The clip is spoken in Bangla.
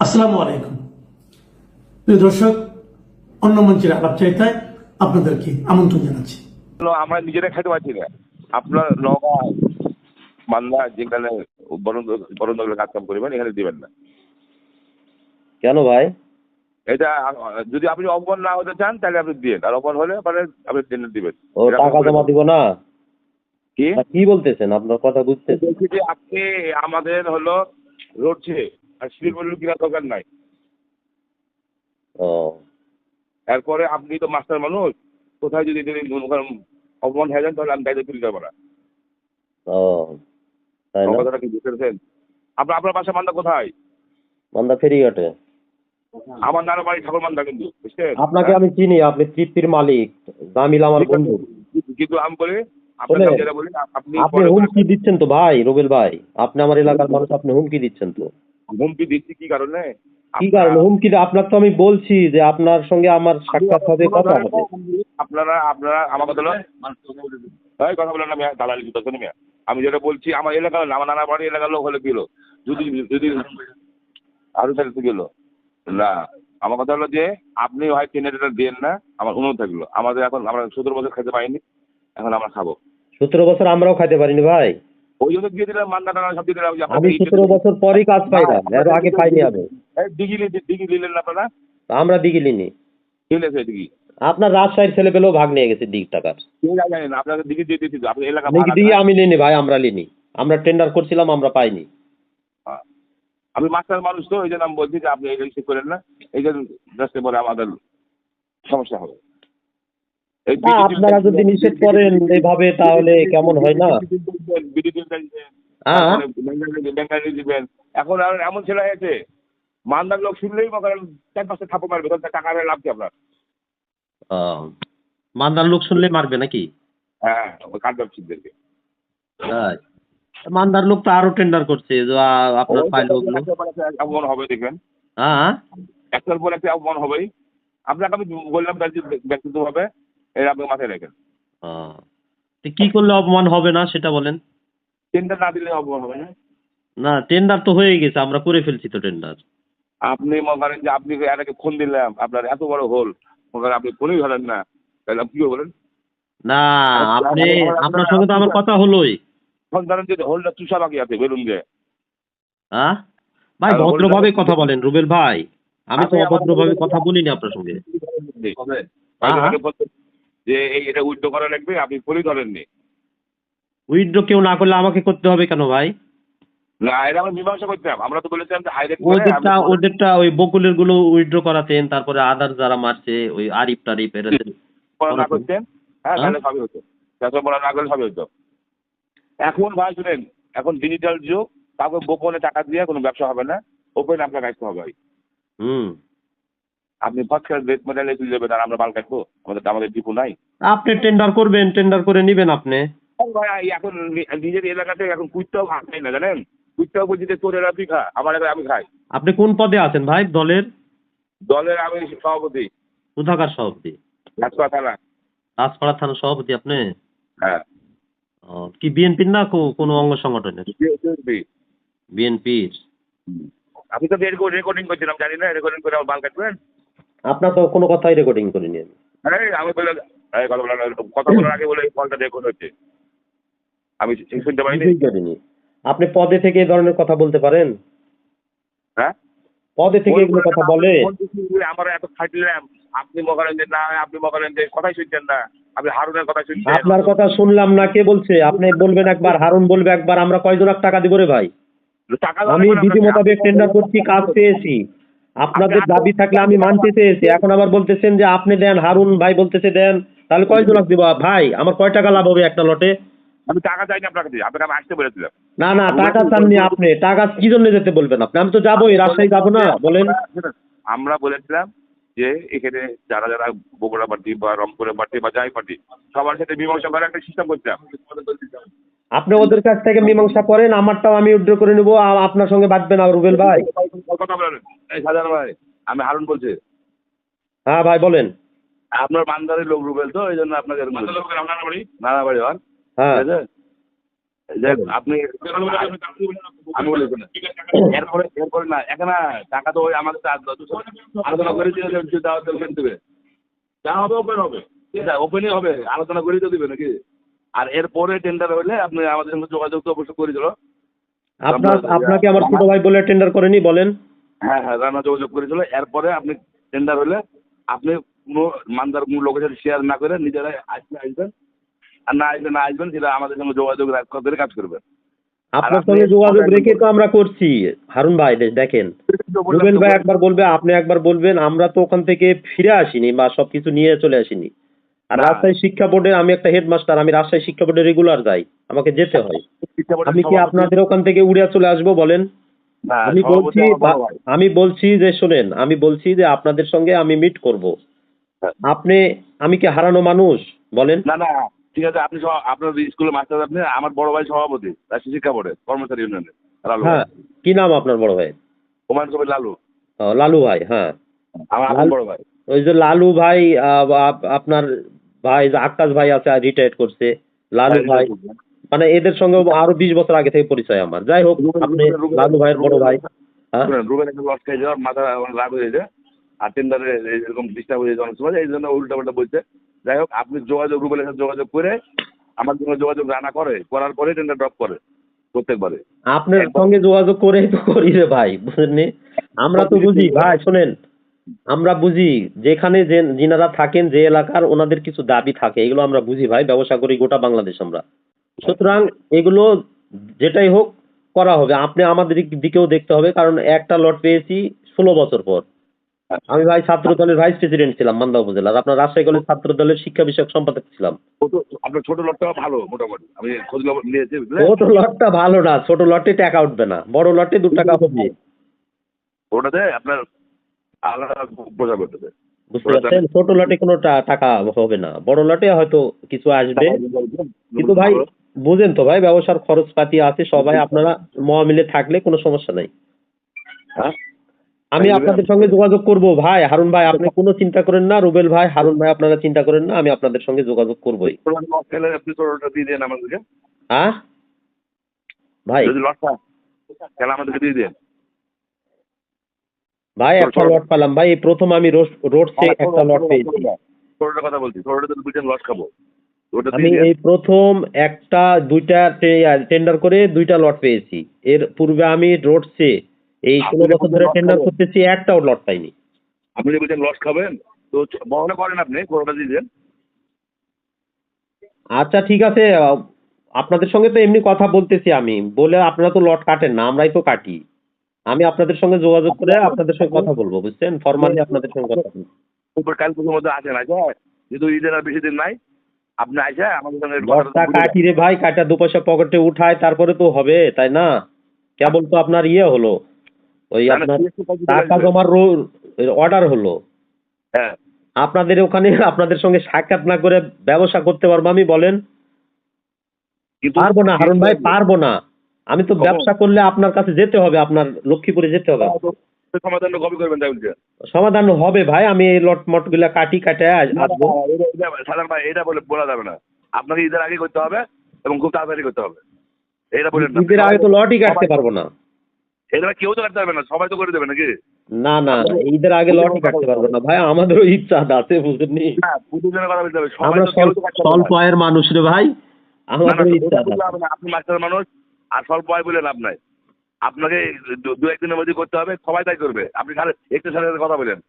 আসসালামু আলাইকুম। প্রিয় দর্শক অন্য মঞ্চের আলাপ চাইতায় আপনাদেরকে আমন্ত্রণ জানাচ্ছি। আমরা নিজেরা খেতে পারছি না। আপনার নগা মালদা যেখানে বরণ কাজ কাম করবেন এখানে দিবেন না। কেন ভাই? এটা যদি আপনি অপমান না হতে চান তাহলে আপনি দিয়ে আর অপমান হলে পরে আপনি টেন্ডার দিবেন। ও টাকা জমা দিব না? কি? কি বলতেছেন? আপনার কথা বুঝতে বলছি যে আপনি আমাদের হলো রোড আর বলল কিনা দরকার নাই। ও। এরপরে আপনি তো মাস্টার মানুষ কোথায় যদি অপমান হয়ে যান তাহলে আমি দায়িত্ব তুলে যাব না। ও কথাটা কি বুঝতে আপনার আপনার বাসা মান্দা কোথায়? মান্দা ফেরিঘাটে। আমার নানা বাড়ি ঠাকুর মান্দা কিন্তু বুঝছেন? আপনাকে আমি চিনি আপনি তৃপ্তির মালিক জামিল আমার বন্ধু। কিন্তু আমি বলি আপনাকে শোনেন, আমি যেটা বলি আপনি আপনি হুমকি দিচ্ছেন তো ভাই রুবেল ভাই। আপনি আমার এলাকার মানুষ আপনি হুমকি দিচ্ছেন তো। হুমকি দিচ্ছি কি কারণে? কি কারণে? হুমকি আপনার তো আমি বলছি যে আপনার সঙ্গে আমার সাক্ষাৎ হবে কথা হবে। আপনারা আপনারা আমার কথা এই কথা বলেন আমি দালালি শুনি আমি যেটা বলছি আমার এলাকা আমার নানা বাড়ি এলাকার লোক হলে গেলো যদি যদি আরও তাহলে তো গেলো। না আমার কথা হলো যে আপনি হয় কেনেটা দেন না আমার অনুরোধ থাকল। আমাদের এখন আমরা সতেরো বছর খেতে পাইনি এখন আমরা খাব। সতেরো বছর আমরাও খাইতে পারিনি ভাই। ওই জন্য দিয়ে দিলাম মান্না টানা সব দিয়ে দিলাম আমি সতেরো বছর পরই কাজ পাইলাম এর আগে পাইনি আমি। এই ডিগি নি- ডিগি দিলেন না আপনারা? আমরা দিগিলিনি ঠিক আছে ডিগি? আপনার রাজশাহীর ছেলে পেলেও ভাগ নিয়ে গেছে দিক টাকার জানেন না দিকে দিয়ে দিতে আপনি এলাকা দিয়ে আমি নিনি ভাই আমরা নিনি আমরা টেন্ডার করছিলাম আমরা পাইনি। আমি মাস্টার মানুষ তো এই জন্য আমি বলছি যে আপনি এই ঠিক করেন না এই জন্য রাস্তায় পরে আমাদের সমস্যা হবে। আপনারা যদি নিষেধ করেন এইভাবে তাহলে কেমন হয় না? হ্যাঁ এখন আর এমন ছেলে হয়েছে মান্দার লোক শুনলেই চার পাঁচটা থাপো মারবে তখন টাকা লাভ কি আপনার? মান্দার লোক শুনলে মারবে নাকি? হ্যাঁ কাঠ ব্যবসায়ীদেরকে মান্দার লোক তো আরও টেন্ডার করছে আপনার ফাইল অপমান হবে দেখবেন। হ্যাঁ একটার পর একটা অপমান হবেই। আপনাকে আমি বললাম তার ব্যক্তিগত হবে এটা আপনি মাথায় রাখেন তো কি করলে অপমান হবে না সেটা বলেন। টেন্ডার না দিলে অপমান হবে না। না টেন্ডার তো হয়ে গেছে আমরা করে ফেলছি তো টেন্ডার আপনি মনে করেন যে আপনি এটাকে ফোন দিলাম আপনার এত বড় হোল মনে করেন আপনি ফোনই ধরেন না। তাহলে আপনি কি বলেন? না আপনি আপনার সঙ্গে তো আমার কথা হলোই। ফোন ধরেন যে হোলটা চুষা বাকি আছে বেলুন দিয়ে হ্যাঁ ভাই ভদ্রভাবে কথা বলেন রুবেল ভাই। আমি তো অভদ্রভাবে কথা বলিনি আপনার সঙ্গে। যে এই এটা উইথড্র করা লাগবে আপনি ফোনই ধরেননি। উইথড্র কেউ না করলে আমাকে করতে হবে কেন ভাই? না এটা আমরা মীমাংসা করতাম আমরা তো বলেছিলাম যে হাইরেট ওদেরটা ওদেরটা ওই বকুলেরগুলো উইথড্র করাতেন তারপরে আদার যারা মারছে ওই আরিফ টারিফ এরা না করতেন? হ্যাঁ হ্যাঁ? তাহলে সবই হতো। চাষা না করলে সবই হতো। এখন ভাই শুনেন এখন ডিজিটাল যুগ কাউকে গোপনে টাকা দিয়ে কোনো ব্যবসা হবে না। ওপেন আপনার কাটতে হবে ভাই। হুম। আপনি ক্লাস রেট মেডালে তুলে দেবেন আর আমরা মাল কাটবো। আমাদের আমাদের ডিপো নাই। আপনি টেন্ডার করবেন টেন্ডার করে নেবেন আপনি। ভাই এখন নিজের এলাকাতে এখন কুইটটাও ভাগ নেই না জানেন? কুইটটাও বলছি যে তোর তুই খা আমার এলাকায় আমি খাই। আপনি কোন পদে আছেন ভাই? দলের? দলের আমি সভাপতি। কোথাকার সভাপতি। রাজপা থানা। রাজপাড়া থানার সভাপতি আপনি? হ্যাঁ। কি বিএনপির না কোনো অঙ্গ সংগঠনের? বিএনপির। আপনি তো রেকর্ডিং করছিলাম জানি না রেকর্ডিং করে আমার বাল কাটবেন? আপনার তো কোনো কথাই রেকর্ডিং করিনি আমি। আরে আমি বলে এই কথা বলার কথা বলার আগে বলে কলটা রেকর্ড হচ্ছে। আমি শুনতে পাইনি? আপনি পদে থেকে এই ধরনের কথা বলতে পারেন? হ্যাঁ? পদে থেকে এগুলো কথা বলে। আমার এত খাটলাম আপনি মনে যে না আপনি করেন যে কথাই শুনছেন না আপনি হারুনের কথা শুনছেন। আপনার কথা শুনলাম না কে বলছে? আপনি বলবেন একবার হারুন বলবে একবার আমরা কয়জন টাকা দিব রে ভাই? টাকা আমি বিধি মোতাবেক টেন্ডার করছি কাজ পেয়েছি। আপনাদের দাবি থাকলে আমি মানতে চেয়েছি। এখন আবার বলতেছেন যে আপনি দেন হারুন ভাই বলতেছে দেন। তাহলে কয় কয়জন দিব? ভাই আমার কয় টাকা লাভ হবে একটা লটে? আমি টাকা চাইনি আপনার কাছে আপনাকে আমি আসতে বলেছিলাম না না টাকা চাননি আপনি। টাকা কি জন্য যেতে বলবেন আপনি? আমি তো যাবোই রাজশাহী যাব না বলেন। আমরা বলেছিলাম যে এখানে যারা যারা বগুড়া পার্টি বা রংপুরের পার্টি বা যাই পার্টি সবার সাথে মীমাংসা করার একটা সিস্টেম করছিলাম। আপনি ওদের কাছ থেকে মীমাংসা করেন আমারটাও আমি উদ্র করে নেব আপনার সঙ্গে বাঁচবে না রুবেল ভাই। সাজান ভাই আমি হারুন বলছি। হ্যাঁ ভাই বলেন। আপনার বান্দারের লোক রুবেল তো এই জন্য আপনাকে নানা বাড়ি? হন হ্যাঁ। আপনি আমি বলি এরপরে এরপরে না এখানে টাকা তো ওই আমাদের আলোচনা করে দিয়ে দেবে যা হবে ওপেন হবে। ঠিক আছে ওপেনই হবে আলোচনা করে তো দিবে নাকি? আর এরপরে টেন্ডার হলে আপনি আমাদের সঙ্গে যোগাযোগ তো অবশ্যই করে দিল। আপনার আপনাকে আমার ছোট ভাই বলে টেন্ডার করেনি বলেন। হ্যাঁ হ্যাঁ রান্না যোগাযোগ করেছিল। এরপরে আপনি টেন্ডার হলে আপনি কোনো মানদার কোনো লোকের সাথে শেয়ার না করে নিজেরাই আসলে আসবেন। আর না আসলে না আসবেন সেটা আমাদের সঙ্গে যোগাযোগ করে কাজ করবেন। আপনার সঙ্গে যোগাযোগ রেখে তো আমরা করছি। হারুন ভাই দেখেন। রুবেল ভাই একবার বলবে আপনি একবার বলবেন আমরা তো ওখান থেকে ফিরে আসিনি বা সবকিছু নিয়ে চলে আসিনি। আর রাজশাহী শিক্ষা বোর্ডের আমি একটা হেডমাস্টার আমি রাজশাহী শিক্ষা বোর্ডে রেগুলার যাই। আমাকে যেতে হয়। আমি কি আপনাদের ওখান থেকে উড়ে চলে আসব বলেন? আমি বলছি। আমি বলছি যে শোনেন আমি বলছি যে আপনাদের সঙ্গে আমি মিট করব। হ্যাঁ। আপনি আমি কি হারানো মানুষ? বলেন। না না ঠিক আছে আপনি আপনার স্কুলের মাস্টার আপনি আমার বড় ভাই সভাপতি রাষ্ট্রীয় শিক্ষা বোর্ডে কর্মচারী ইউনিয়নে লালু হ্যাঁ কি নাম আপনার বড় ভাই? হুমায়ুন কবির লালু। লালু ভাই হ্যাঁ। আমার বড় ভাই। ওই যে লালু ভাই আপনার ভাই যে আকাশ ভাই আছে রিটায়ার করছে। লালু ভাই। মানে এদের সঙ্গে আরও বিশ বছর আগে থেকে পরিচয় আমার। যাই হোক আপনি লালু ভাইয়ের বড় ভাই। হ্যাঁ? একটা লস খাই যাওয়ার মাথা রাগ হয়ে যায়। আর টেন্ডারে এরকম ডিস্টার্ব হয়ে সময় এই জন্য উল্টা পাল্টা বলছে। যাই হোক আপনি যোগাযোগ রুবেলের সাথে যোগাযোগ করে আমার যোগাযোগ রানা করে করার পরে টেন্ডার ড্রপ করে প্রত্যেকবারে। আপনার সঙ্গে যোগাযোগ করেই তো করি রে ভাই বুঝলেন আমরা তো বুঝি। ভাই শোনেন আমরা বুঝি যেখানে যে যিনারা থাকেন যে এলাকার ওনাদের কিছু দাবি থাকে এগুলো আমরা বুঝি ভাই ব্যবসা করি গোটা বাংলাদেশ আমরা। সুতরাং এগুলো যেটাই হোক করা হবে আপনি আমাদের দিকেও দেখতে হবে কারণ একটা লট পেয়েছি ষোলো বছর পর। আমি ভাই ছাত্র দলের ভাইস প্রেসিডেন্ট ছিলাম মান্দা উপজেলার আপনার রাজশাহী কলেজ ছাত্র দলের শিক্ষা বিষয়ক সম্পাদক ছিলাম। ছোট- আপনার ছোট লটটাও ভালো মোটামুটি। আমি? ছোট লটটা ভালো না ছোট লটে টাকা উঠবে না বড় লটে দু টাকা হবে। ওটাতে আপনার আলাদা বোঝা করতেছে বুঝতে পারছেন? ছোট লটে কোনো টাকা হবে না। বড় লটে হয়তো কিছু আসবে। কিন্তু ভাই বুঝেন তো ভাই ব্যবসার খরচপাতি আছে সবাই আপনারা মহামিলে থাকলে কোনো সমস্যা নাই। হ্যাঁ? আমি আপনাদের সঙ্গে যোগাযোগ করব ভাই। হারুন ভাই আপনি কোনো চিন্তা করেন না। রুবেল ভাই হারুন ভাই আপনারা চিন্তা করেন না। আমি আপনাদের সঙ্গে যোগাযোগ করবই। হ্যাঁ ভাই। খেলা আমাদেরকে দিয়ে দেন। ভাই একটা লট পেলাম। ভাই এই প্রথম আমি রোডসে একটা লট পেয়েছি। কথা বলছি। তো দুইটা লস খাব। আমি এই প্রথম একটা দুইটা টেন্ডার করে দুইটা লট পেয়েছি। এর পূর্বে আমি রোডসে এই ষোলো বছর ধরে টেন্ডার করতেছি একটাও লট পাইনি। আপনি যে বলছেন লস খাবেন তো বহনে করেন আপনি কোনোটা আচ্ছা ঠিক আছে। আপনাদের সঙ্গে তো এমনি কথা বলতেছি আমি। বলে আপনারা তো লট কাটেন না আমরাই তো কাটি। আমি আপনাদের সঙ্গে যোগাযোগ করে আপনাদের সঙ্গে কথা বলব বুঝছেন? ফর্মালি আপনাদের সঙ্গে কথা বলব। উপর কাল পুজোর মধ্যে আসেন যেহেতু ঈদের আর বেশি দিন নাই আপনি আসে আমাদের সঙ্গে কাটি রে ভাই কাটা দু পয়সা পকেটে উঠায় তারপরে তো হবে তাই না? কেবল তো আপনার ইয়ে হলো ওই আপনার টাকা জমার অর্ডার হলো। হ্যাঁ। আপনাদের ওখানে আপনাদের সঙ্গে সাক্ষাৎ না করে ব্যবসা করতে পারব আমি বলেন? পারব না হারুন ভাই পারব না। আমি তো ব্যবসা করলে আপনার কাছে যেতে হবে আপনার লক্ষ্মীপুরে যেতে হবে। সমাধান কবে করবেন তাই বলছে? সমাধান হবে ভাই আমি এই লট মটগুলা কাটি কাটে আসব। সাধারণ ভাই এটা বলে বলা যাবে না। আপনাকে ঈদের আগে করতে হবে এবং খুব তাড়াতাড়ি করতে হবে। এটা বলেন না। ঈদের আগে তো লটই কাটতে পারব না। এটা কেউ তো কাটতে পারবে না সবাই তো করে দেবে নাকি? না না ঈদের আগে লটই কাটতে পারব না। ভাই আমাদেরও ইচ্ছা আছে হ্যাঁ আমরা স্বল্প। আয়ের মানুষ রে ভাই আমাদের ইচ্ছা। আপনি মাস্টার মানুষ আর স্বল্প আয় বলে লাভ নাই। আপনাকে দু- একদিনের মধ্যে করতে হবে, সবাই তাই করবে। আপনি সাড়ে একটু সাথে কথা বলেন।